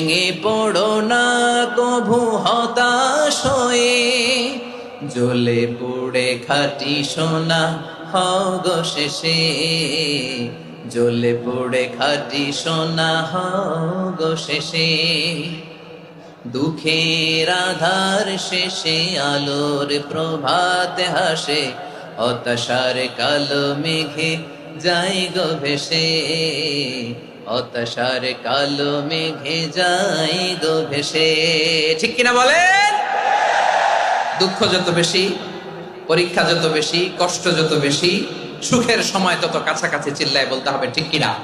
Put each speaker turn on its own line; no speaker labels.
ভেঙে পড়ো না কভু হতাশ হয়ে জ্বলে পুড়ে খাটি সোনা হগ শেষে। জ্বলে পুড়ে খাটি সোনা হগ শেষে। দুঃখের আধার শেষে আলোর প্রভাত হাসে, হতাশার কালো মেঘে যাই গো ভেসে। হতাশার কালো মেঘে যাই গো ভেসে। ঠিক কিনা বলেন? দুঃখ যত বেশি, পরীক্ষা যত বেশি, কষ্ট যত বেশি, সুখের সময় তত কাছাকাছি চিল্লায় বলতে হবে, ঠিক কিনা?